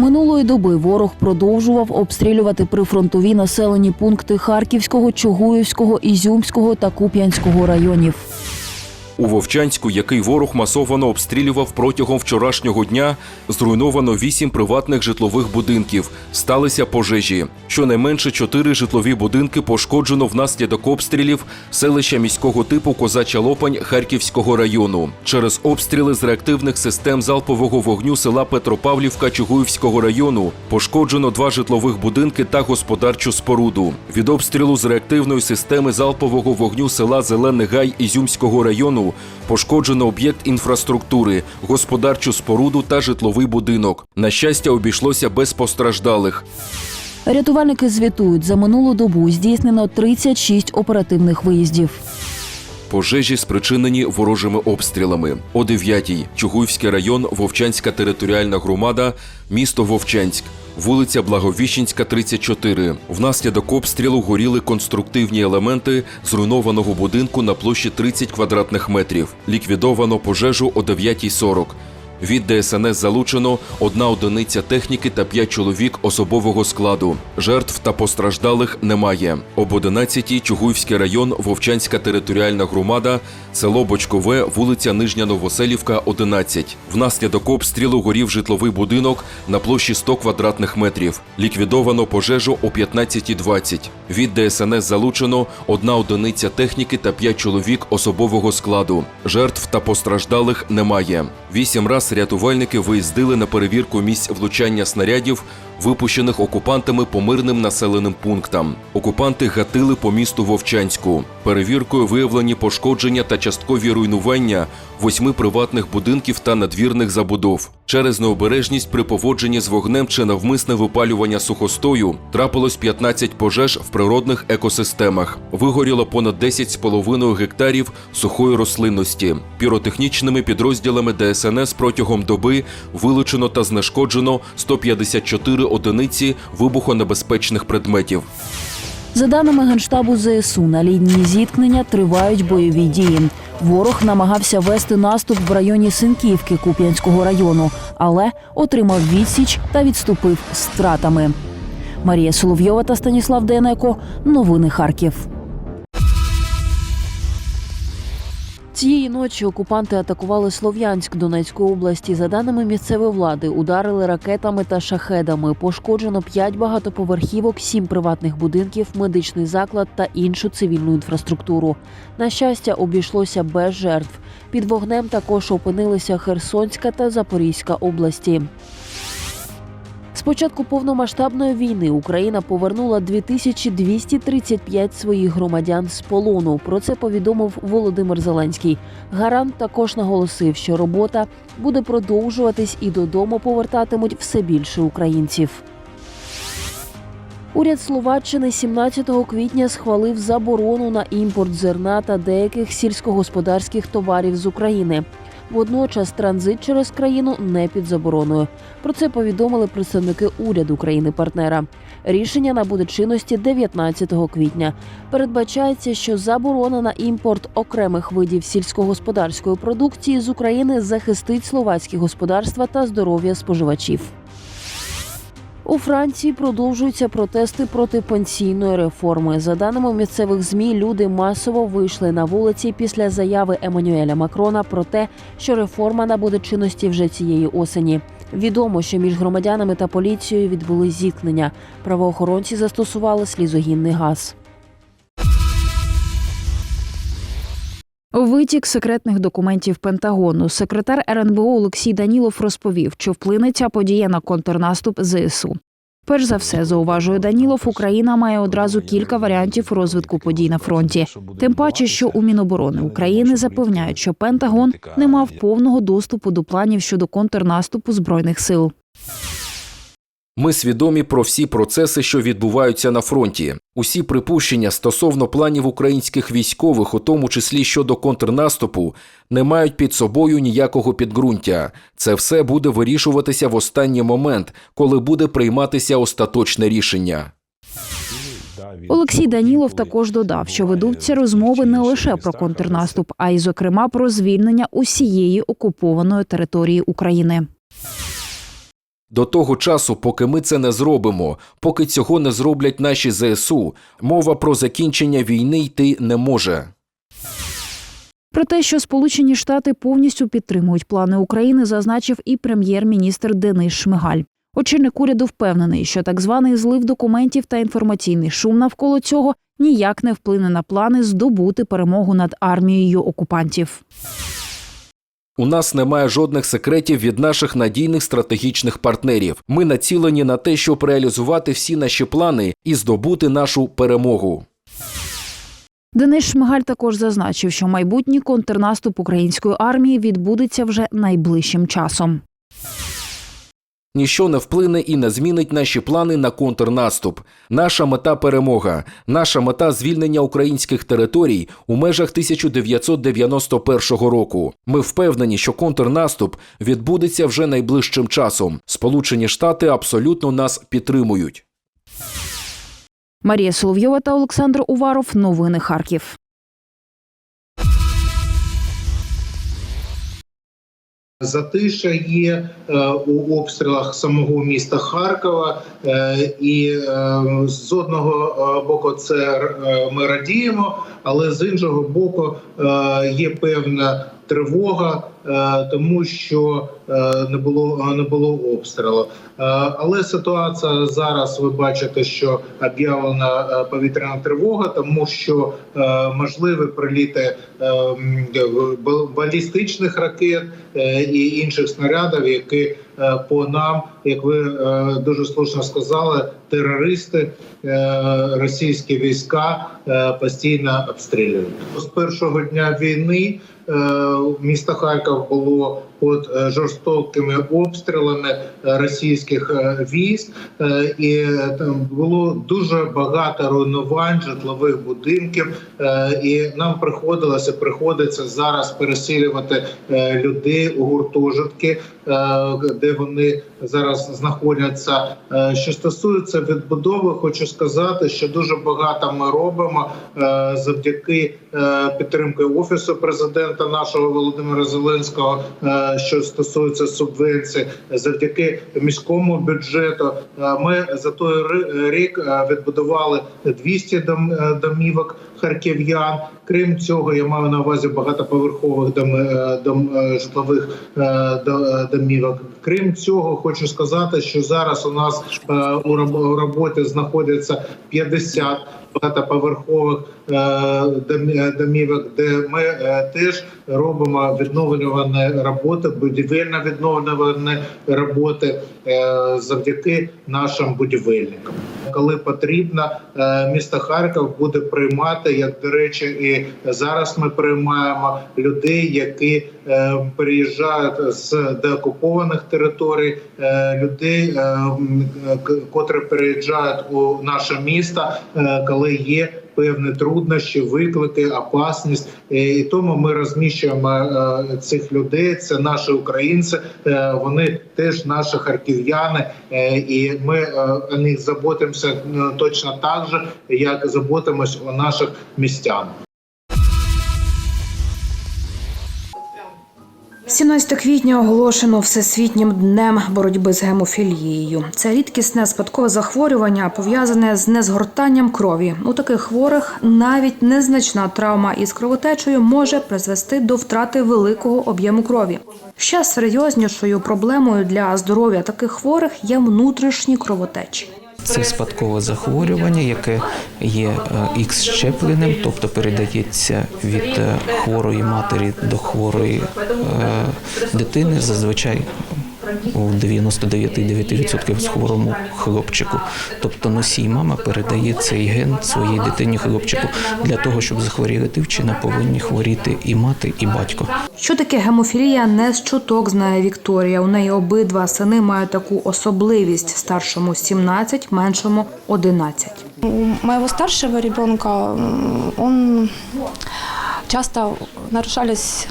Минулої доби ворог продовжував обстрілювати прифронтові населені пункти Харківського, Чугуївського, Ізюмського та Куп'янського районів. У Вовчанську, який ворог масовано обстрілював протягом вчорашнього дня, зруйновано вісім приватних житлових будинків. Сталися пожежі. Щонайменше чотири житлові будинки пошкоджено внаслідок обстрілів селища міського типу Козача Лопань Харківського району. Через обстріли з реактивних систем залпового вогню села Петропавлівка Чугуївського району пошкоджено два житлових будинки та господарчу споруду. Від обстрілу з реактивної системи залпового вогню села Зелений Гай Ізюмського району пошкоджено об'єкт інфраструктури, господарчу споруду та житловий будинок. На щастя, обійшлося без постраждалих. Рятувальники звітують, за минулу добу здійснено 36 оперативних виїздів. Пожежі спричинені ворожими обстрілами. О 9-й Чугуївський район, Вовчанська територіальна громада, місто Вовчанськ. Вулиця Благовіщенська, 34. Внаслідок обстрілу горіли конструктивні елементи зруйнованого будинку на площі 30 квадратних метрів. Ліквідовано пожежу о 9.40. Від ДСНС залучено одна одиниця техніки та п'ять чоловік особового складу. Жертв та постраждалих немає. Об 11-й Чугуївський район, Вовчанська територіальна громада, село Бочкове, вулиця Нижня Новоселівка, 11. Внаслідок обстрілу горів житловий будинок на площі 100 квадратних метрів. Ліквідовано пожежу о 15.20. Від ДСНС залучено одна одиниця техніки та п'ять чоловік особового складу. Жертв та постраждалих немає. Вісім раз рятувальники виїздили на перевірку місць влучання снарядів, випущених окупантами по мирним населеним пунктам. Окупанти гатили по місту Вовчанську. Перевіркою виявлені пошкодження та часткові руйнування восьми приватних будинків та надвірних забудов. Через необережність при поводженні з вогнем чи навмисне випалювання сухостою трапилось 15 пожеж в природних екосистемах. Вигоріло понад 10,5 гектарів сухої рослинності. Піротехнічними підрозділами ДСНС протягом доби вилучено та знешкоджено 154 одиниці вибухонебезпечних предметів. За даними Генштабу ЗСУ, на лінії зіткнення тривають бойові дії. Ворог намагався вести наступ в районі Синківки Куп'янського району, але отримав відсіч та відступив з втратами. Марія Соловйова та Станіслав Денеко. Новини Харків. Цієї ночі окупанти атакували Слов'янськ Донецької області. За даними місцевої влади, ударили ракетами та шахедами. Пошкоджено 5 багатоповерхівок, 7 приватних будинків, медичний заклад та іншу цивільну інфраструктуру. На щастя, обійшлося без жертв. Під вогнем також опинилися Херсонська та Запорізька області. З початку повномасштабної війни Україна повернула 2235 своїх громадян з полону. Про це повідомив Володимир Зеленський. Гарант також наголосив, що робота буде продовжуватись і додому повертатимуть все більше українців. Уряд Словаччини 17 квітня схвалив заборону на імпорт зерна та деяких сільськогосподарських товарів з України. Водночас транзит через країну не під забороною. Про це повідомили представники уряду країни-партнера. Рішення набуде чинності 19 квітня. Передбачається, що заборона на імпорт окремих видів сільськогосподарської продукції з України захистить словацькі господарства та здоров'я споживачів. У Франції продовжуються протести проти пенсійної реформи. За даними місцевих змі, люди масово вийшли на вулиці після заяви Еммануеля Макрона про те, що реформа набуде чинності вже цієї осені. Відомо, що між громадянами та поліцією відбули зіткнення. Правоохоронці застосували слізогінний газ. Витік секретних документів Пентагону. Секретар РНБО Олексій Данілов розповів, що вплине ця подія на контрнаступ ЗСУ. Перш за все, зауважує Данілов, Україна має одразу кілька варіантів розвитку подій на фронті. Тим паче, що у Міноборони України запевняють, що Пентагон не мав повного доступу до планів щодо контрнаступу збройних сил. Ми свідомі про всі процеси, що відбуваються на фронті. Усі припущення стосовно планів українських військових, у тому числі щодо контрнаступу, не мають під собою ніякого підґрунтя. Це все буде вирішуватися в останній момент, коли буде прийматися остаточне рішення. Олексій Данілов також додав, що ведуться розмови не лише про контрнаступ, а й, зокрема, про звільнення усієї окупованої території України. До того часу, поки ми це не зробимо, поки цього не зроблять наші ЗСУ, мова про закінчення війни йти не може. Про те, що Сполучені Штати повністю підтримують плани України, зазначив і прем'єр-міністр Денис Шмигаль. Очільник уряду впевнений, що так званий злив документів та інформаційний шум навколо цього ніяк не вплине на плани здобути перемогу над армією окупантів. У нас немає жодних секретів від наших надійних стратегічних партнерів. Ми націлені на те, щоб реалізувати всі наші плани і здобути нашу перемогу. Денис Шмигаль також зазначив, що майбутній контрнаступ української армії відбудеться вже найближчим часом. Ніщо не вплине і не змінить наші плани на контрнаступ. Наша мета перемога, наша мета звільнення українських територій у межах 1991 року. Ми впевнені, що контрнаступ відбудеться вже найближчим часом. Сполучені Штати абсолютно нас підтримують. Марія Соловйова та Олександр Уваров. Новини Харків. Затиша є е, у обстрілах самого міста Харкова, е, і е, з одного боку це ми радіємо, але з іншого боку є певна тривога, е, тому що е, не було не було обстрілу. Е, Але ситуація зараз ви бачите, що об'явлена е, повітряна тривога, тому що е, можливі приліти е, балістичних ракет е, і інших снарядів, які е, по нам, як ви е, дуже слушно сказали, терористи е, російські війська е, постійно обстрілюють. З першого дня війни місто Харків було під жорстокими обстрілами російських військ, і там було дуже багато руйнувань житлових будинків. І нам приходилося приходиться зараз переселювати е, людей у гуртожитки, де вони зараз знаходяться. Е, Що стосується відбудови, хочу сказати, що дуже багато ми робимо е, завдяки е, підтримки офісу президента нашого Володимира Зеленського, е, що стосується субвенцій, завдяки міському бюджету. Е, Ми за той рік відбудували 200 дом- е, домівок харків'ян. Крім цього, я маю на увазі багатоповерхових дом, дом, житлових до- домівок. Крім цього, хочу сказати, що зараз у нас у роботі знаходиться 50 багатоповерхових е, е, домівок, де ми е, теж робимо відновлювані роботи, будівельно відновлювані роботи завдяки нашим будівельникам. Коли потрібно, е, місто Харків буде приймати, як до речі, і зараз ми приймаємо людей, які е, приїжджають з деокупованих територій, е, людей, котрі переїжджають у наше місто, коли є певні труднощі, виклики, опасність, Е, і тому ми розміщуємо е, цих людей. Це наші українці, е, вони теж наші харків'яни, і ми о них заботимося точно так же, як заботимось о наших містян. 17 квітня оголошено всесвітнім днем боротьби з гемофілією. Це рідкісне спадкове захворювання, пов'язане з незгортанням крові. У таких хворих навіть незначна травма із кровотечею може призвести до втрати великого об'єму крові. Ще серйознішою проблемою для здоров'я таких хворих є внутрішні кровотечі. Це спадкове захворювання, яке є ікс щепленим, тобто передається від е, хворої матері до хворої е, дитини, зазвичай у 99,9% з хворому хлопчику. Тобто носій мама передає цей ген своїй дитині хлопчику. Для того, щоб захворіла дівчина, повинні хворіти і мати, і батько. Що таке гемофілія, не з чуток знає Вікторія. У неї обидва сини мають таку особливість: старшому 17, меншому 11. У моего старшего ребенка он часто нарушались,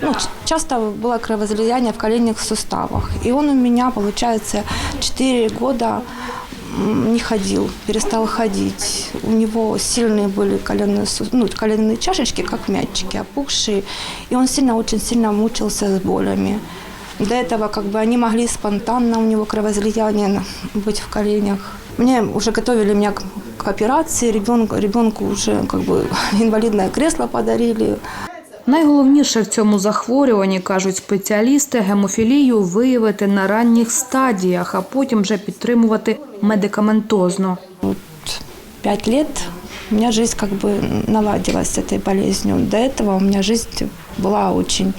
ну, часто было кровоизлияние в коленных суставах. И он у меня, получается, 4 года м, не ходил, перестал ходить. У него сильные были коленные, су- ну, коленные чашечки, как мячики, опухшие. И он сильно, очень сильно мучился с болями. До этого как бы они могли спонтанно, у него кровоизлияние на- быть в коленях. Мне уже готовили меня к, к операции, ребенку, ребенку уже как бы инвалидное кресло подарили. Найголовніше в цьому захворюванні, кажуть спеціалісти, гемофілію виявити на ранніх стадіях, а потім вже підтримувати медикаментозно. Пять лет у меня жизнь как бы наладилась с этой болезнью. До этого у меня жизнь была очень,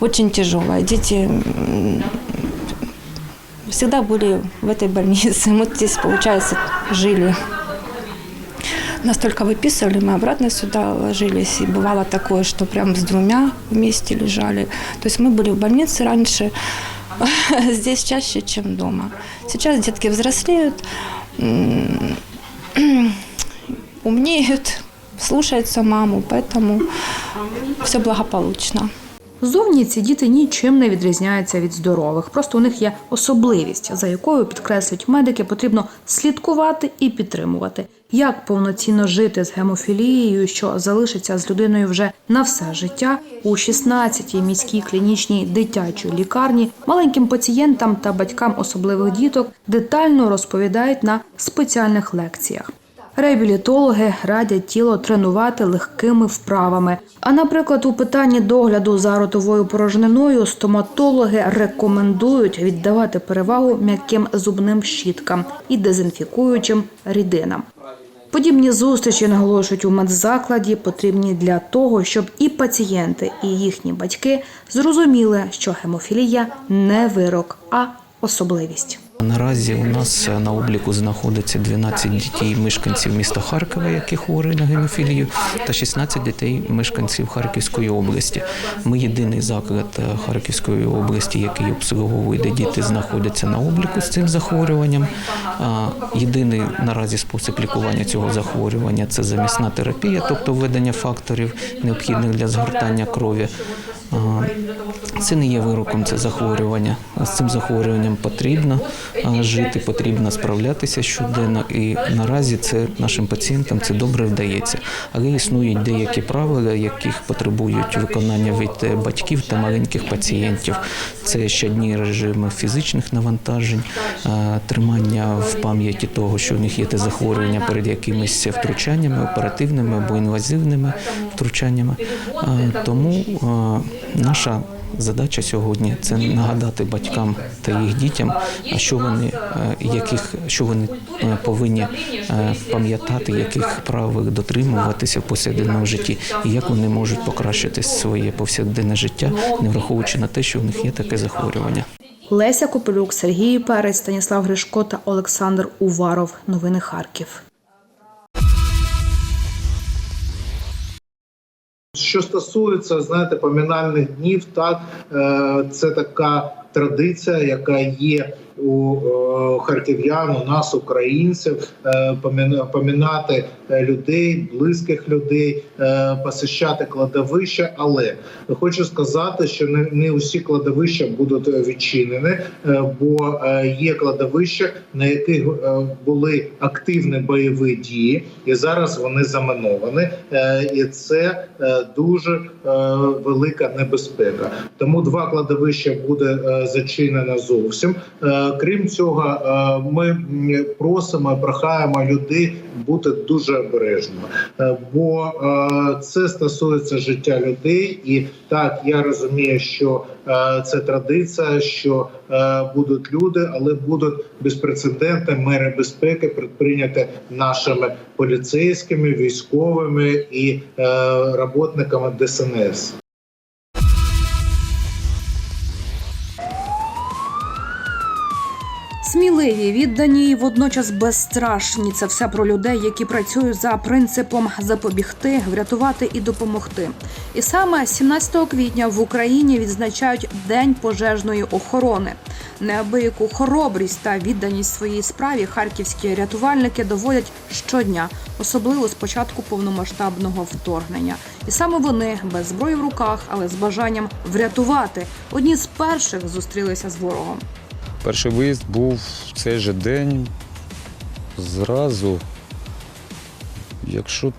очень тяжелая. Дети м, всегда были в этой больнице. Мы здесь, получается, жили. Нас только выписывали, мы обратно сюда ложились. И бывало такое, что прям с двумя вместе лежали. То есть мы были в больнице раньше, здесь чаще, чем дома. Сейчас детки взрослеют, м, умнеют, слушаются маму, поэтому все благополучно. Зовні ці діти нічим не відрізняються від здорових. Просто у них є особливість, за якою підкреслюють медики, потрібно слідкувати і підтримувати. Як повноцінно жити з гемофілією, що залишиться з людиною вже на все життя у 16-й міській клінічній дитячій лікарні маленьким пацієнтам та батькам особливих діток детально розповідають на спеціальних лекціях. Реабілітологи радять тіло тренувати легкими вправами. А, наприклад, у питанні догляду за ротовою порожниною стоматологи рекомендують віддавати перевагу м'яким зубним щіткам і дезінфікуючим рідинам. Подібні зустрічі наголошують у медзакладі, потрібні для того, щоб і пацієнти, і їхні батьки зрозуміли, що гемофілія не вирок, а особливість. Наразі у нас на обліку знаходиться 12 дітей мешканців міста Харкова, які хворі на гемофілію, та 16 дітей мешканців Харківської області. Ми єдиний заклад е, Харківської області, який обслуговує, де діти знаходяться на обліку з цим захворюванням. Єдиний наразі спосіб лікування цього захворювання це замісна терапія, тобто введення факторів, необхідних для згортання крові. Це не є вироком, це захворювання. З цим захворюванням потрібно жити, потрібно справлятися щоденно. І наразі це нашим пацієнтам це добре вдається. Але існують деякі правила, яких потребують виконання від е, батьків та маленьких пацієнтів. Це щодні режими фізичних навантажень, тримання в пам'яті того, що в них є те захворювання перед якимись втручаннями, оперативними або інвазивними втручаннями. Тому наша задача сьогодні це нагадати батькам та їх дітям, що вони е, яких що вони е, повинні е, пам'ятати, яких правил дотримуватися в повсякденному житті, і як вони можуть покращити своє повсякденне життя, не враховуючи на те, що в них є таке захворювання. Леся Копилюк, Сергій Перець, Станіслав Гришко та Олександр Уваров. Новини Харків. Що стосується, знаєте, поминальних днів, так е, це така традиція, яка є у е, харків'ян, у нас, українців, е, помінати е, людей, близьких людей, посещати кладовища. Але хочу сказати, що не, усі кладовища будуть відчинені, бо є кладовища, на яких були активні бойові дії, і зараз вони заминовані. І це дуже велика небезпека. Тому два кладовища буде зачинено зовсім. Крім цього, е, ми просимо, прохаємо людей бути дуже обережними, Е, бо е, це стосується життя людей, і так я розумію, що це традиція, що будуть люди, але будуть безпрецедентні мери безпеки предприйняті нашими поліцейськими, військовими і роботниками ДСНС. Сміливі, віддані і водночас безстрашні. Це все про людей, які працюють за принципом запобігти, врятувати і допомогти. І саме 17 квітня в Україні відзначають День пожежної охорони. Неабияку хоробрість та відданість своїй справі харківські рятувальники доводять щодня, особливо з початку повномасштабного вторгнення. І саме вони без зброї в руках, але з бажанням врятувати, одні з перших зустрілися з ворогом. Перший виїзд був в цей же день. Зразу, якщо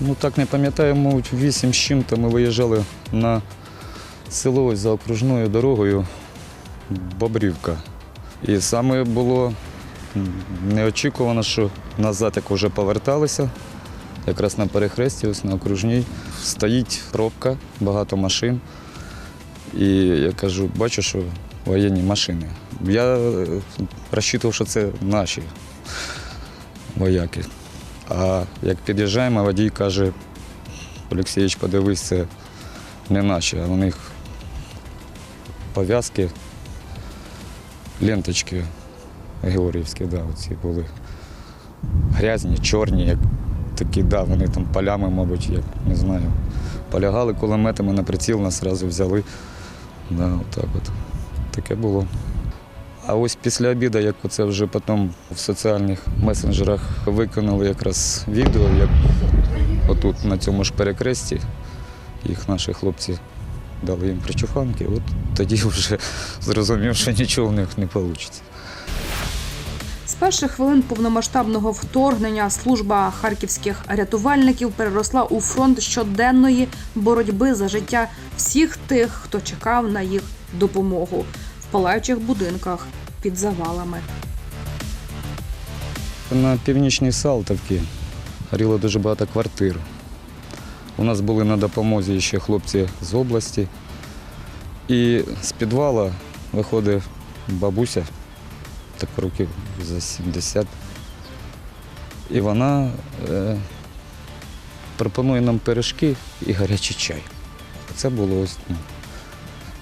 ну так не пам'ятаю, мабуть, вісім з чим-то ми виїжджали на село за окружною дорогою. Бобрівка. І саме було неочікувано, що назад, як вже поверталися, якраз на перехресті, ось на окружній, стоїть пробка, багато машин. І я кажу, бачу, що воєнні машини. Я е, розчитував, що це наші вояки. А як під'їжджаємо, водій каже, Олексійович, подивись, це не наші, а у них пов'язки, ленточки георгіївські, да, оці були грязні, чорні, як такі, да, вони там полями, мабуть, як не знаю. Полягали кулеметами на приціл, нас одразу взяли. Да, отак от. Таке було. А ось після обіду, як оце вже потім в соціальних месенджерах виконали якраз відео, як отут на цьому ж перекресті їх наші хлопці дали їм причуханки, от тоді вже зрозумів, що нічого в них не вийде. З перших хвилин повномасштабного вторгнення служба харківських рятувальників переросла у фронт щоденної боротьби за життя всіх тих, хто чекав на їх допомогу палаючих будинках під завалами. На північній Салтовці горіло дуже багато квартир. У нас були на допомозі ще хлопці з області. І з підвала виходить бабуся, так років за 70. І вона е, пропонує нам пиріжки і гарячий чай. Це було ось.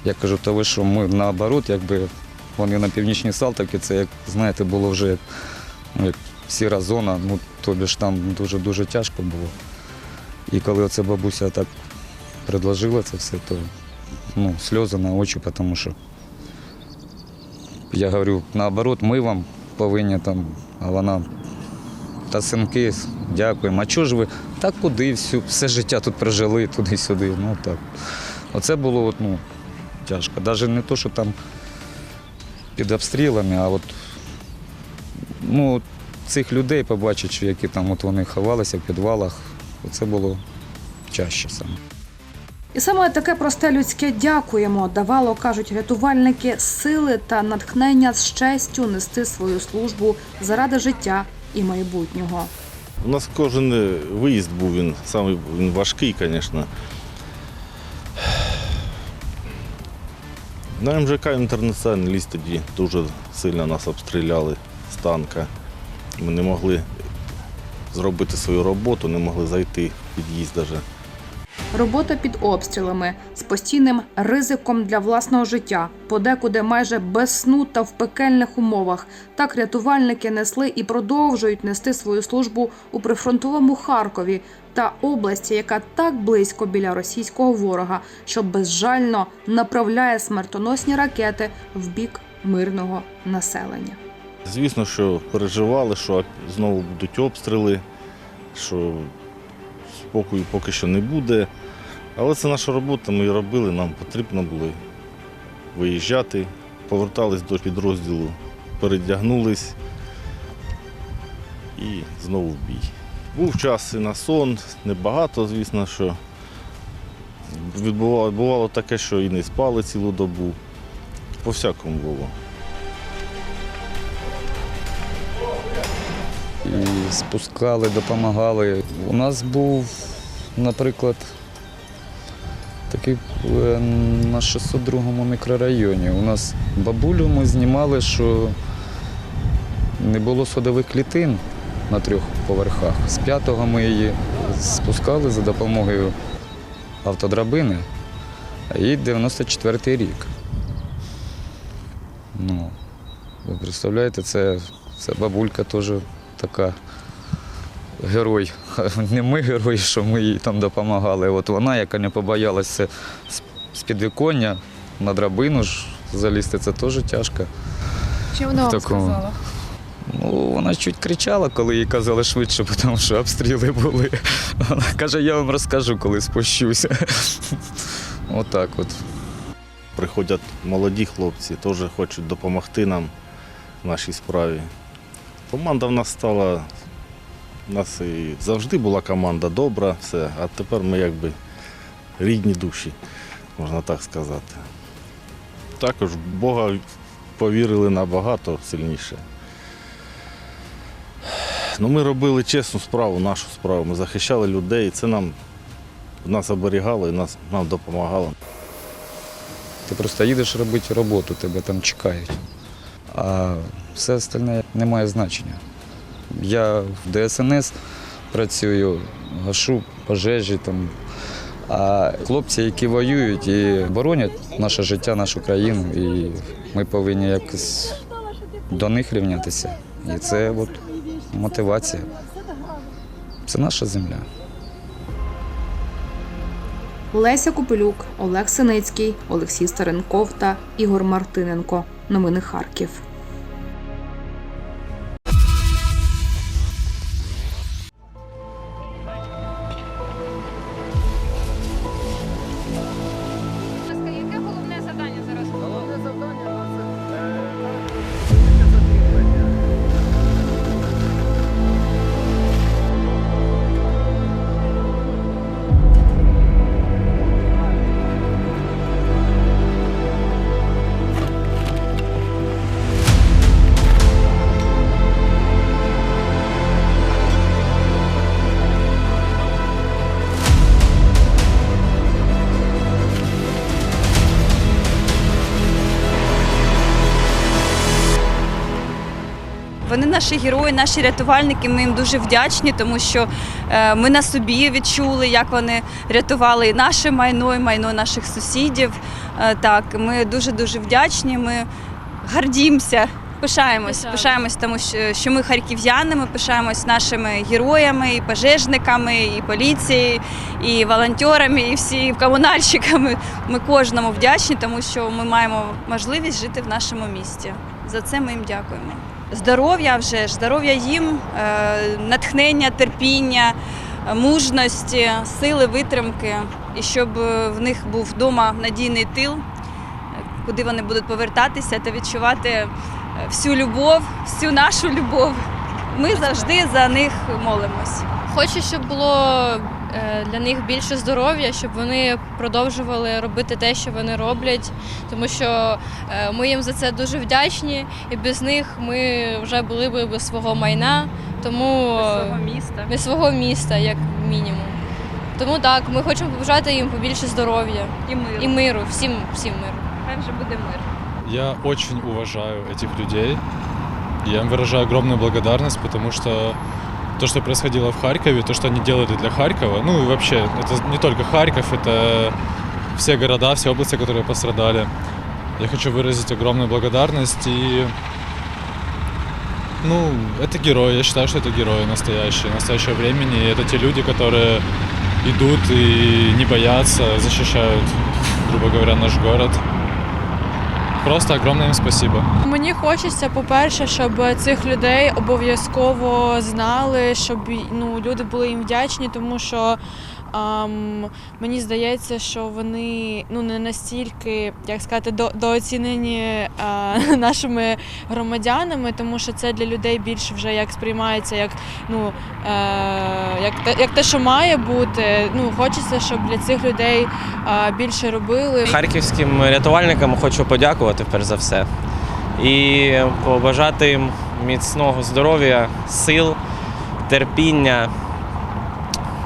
Я кажу, то ви що ми наоборот, якби вони на північній Салтовці, це як, знаєте, було вже як, ну, як сіра зона, ну тобі ж там дуже-дуже тяжко було. І коли оця бабуся так предложила це все, то ну, сльози на очі, тому що я говорю, наоборот, ми вам повинні там, а вона. Та синки, дякуємо. А чого ж ви? Так куди, все, все життя тут прожили, туди-сюди. Ну так. Оце було ну, тяжко. Навіть не то, що там під обстрілами, а от ну, цих людей побачити, які там от вони ховалися в підвалах, це було чаще саме. І саме таке просте людське дякуємо давало, кажуть рятувальники, сили та натхнення з честю нести свою службу заради життя і майбутнього. У нас кожен е, виїзд був він самий він важкий, звісно. На МЖК інтернаціональний ліс тоді дуже сильно нас обстріляли з танка. Ми не могли зробити свою роботу, не могли зайти в під'їзд навіть. Робота під обстрілами з постійним ризиком для власного життя, подекуди майже без сну та в пекельних умовах. Так рятувальники несли і продовжують нести свою службу у прифронтовому Харкові та області, яка так близько біля російського ворога, що безжально направляє смертоносні ракети в бік мирного населення. Звісно, що переживали, що знову будуть обстріли, що спокою поки що не буде. Але це наша робота, ми її робили, нам потрібно було виїжджати, повертались до підрозділу, передягнулись і знову в бій. Був час і на сон, небагато, звісно, що відбувало, бувало таке, що і не спали цілу добу. По всякому було. І спускали, допомагали. У нас був, наприклад, такий е, на 602 мікрорайоні. У нас бабулю ми знімали, що не було садових клітин на трьох поверхах. З п'ятого ми її спускали за допомогою автодрабини, їй 94-й рік. Ну, ви представляєте, це, це бабулька теж така герой. Не ми герої, що ми їй там допомагали. От вона, яка не побоялася з- підвіконня на драбину ж залізти, це теж тяжко. Що вона вам сказала? Ну, вона чуть кричала, коли їй казали швидше, тому що обстріли були. Вона каже, я вам розкажу, коли спущуся. Отак от. Приходять молоді хлопці, теж хочуть допомогти нам в нашій справі. Команда в нас стала, у нас і завжди була команда добра, все, а тепер ми якби рідні душі, можна так сказати. також Бога повірили набагато сильніше. Ну, ми робили чесну справу, нашу справу. Ми захищали людей, і це нам нас оберігало і нас, нам допомагало. Ти просто їдеш робити роботу, тебе там чекають. А все остальне не має значення. Я в ДСНС працюю, гашу пожежі там. А хлопці, які воюють і боронять наше життя, нашу країну, і ми повинні якось до них рівнятися. І це от мотивація. Це наша земля. Леся Купелюк, Олег Синицький, Олексій Старенков та Ігор Мартиненко. Новини Харків. Наші герої, наші рятувальники. Ми їм дуже вдячні, тому що е, ми на собі відчули, як вони рятували і наше майно, і майно наших сусідів. Е, Так, ми дуже дуже вдячні. Ми гордімося. Пишаємось, пишаємось, тому що, що ми харків'яни, ми пишаємось нашими героями, і пожежниками, і поліцією, і волонтерами, і всі комунальщиками. Ми кожному вдячні, тому що ми маємо можливість жити в нашому місті. За це ми їм дякуємо. Здоров'я вже здоров'я їм, е, натхнення, терпіння, мужності, сили, витримки, і щоб е, в них був вдома надійний тил, куди вони будуть повертатися та відчувати е, всю любов, всю нашу любов. Ми завжди за них молимось. Хочу, щоб було е, для них більше здоров'я, щоб вони продовжували робити те, що вони роблять, тому що е, ми їм за це дуже вдячні, і без них ми вже були б без свого майна, тому Свого міста. без свого міста, як мінімум. Тому так, ми хочемо побажати їм побільше здоров'я І мир. і миру, всім, всім миру. Хай вже буде мир. Я очень уважаю этих людей. Я им выражаю огромную благодарность, потому что то, что происходило в Харькове, то, что они делали для Харькова, ну и вообще, это не только Харьков, это все города, все области, которые пострадали. Я хочу выразить огромную благодарность и ну, это герои, я считаю, что это герои настоящие, настоящего времени. И это те люди, которые идут и не боятся, защищают, грубо говоря, наш город. Просто огромне їм спасибо. Мені хочеться, по-перше, щоб цих людей обов'язково знали, щоб ну, люди були їм вдячні, тому що мені здається, що вони ну, не настільки, як сказати, до, дооцінені а, нашими громадянами, тому що це для людей більше вже як сприймається як, ну, е, як, як те, що має бути. Ну, хочеться, щоб для цих людей а, більше робили. Харківським рятувальникам хочу подякувати перш за все і побажати їм міцного здоров'я, сил, терпіння.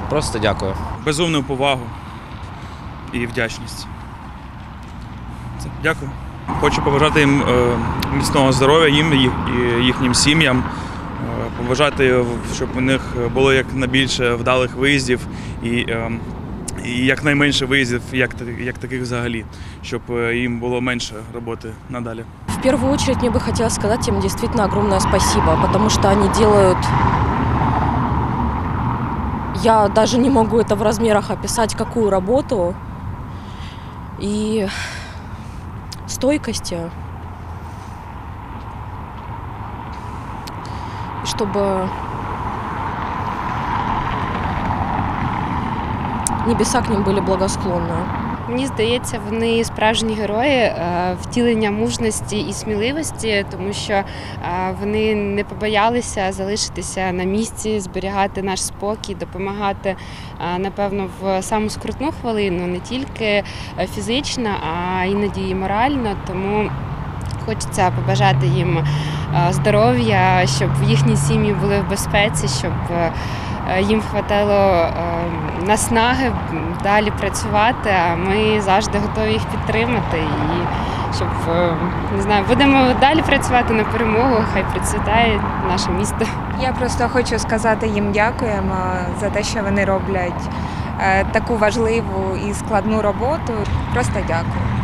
Просто дякую. Безумну повагу і вдячність. Це. Дякую. Хочу побажати їм е, міцного здоров'я, їм і їх- і їхнім сім'ям. Е, Побажати, щоб у них було якнайбільше вдалих виїздів і, е, і якнайменше виїздів, як, як таких взагалі, щоб е, їм було менше роботи надалі. В первую очередь мне бы хотелось сказать им действительно огромное спасибо, потому что они делают... Я даже не могу это в размерах описать, какую работу и стойкости. Чтобы небеса к ним были благосклонны. Мені здається, вони справжні герої е, втілення мужності і сміливості, тому що е, вони не побоялися залишитися на місці, зберігати наш спокій, допомагати, е, напевно, в саму скрутну хвилину, не тільки фізично, а іноді і морально. Тому хочеться побажати їм здоров'я, щоб їхні сім'ї були в безпеці, щоб їм хватило е, наснаги далі працювати. А ми завжди готові їх підтримати. І щоб е, не знаю, будемо далі працювати на перемогу. Хай процвітає наше місто. Я просто хочу сказати їм дякуємо за те, що вони роблять е, таку важливу і складну роботу. Просто дякую.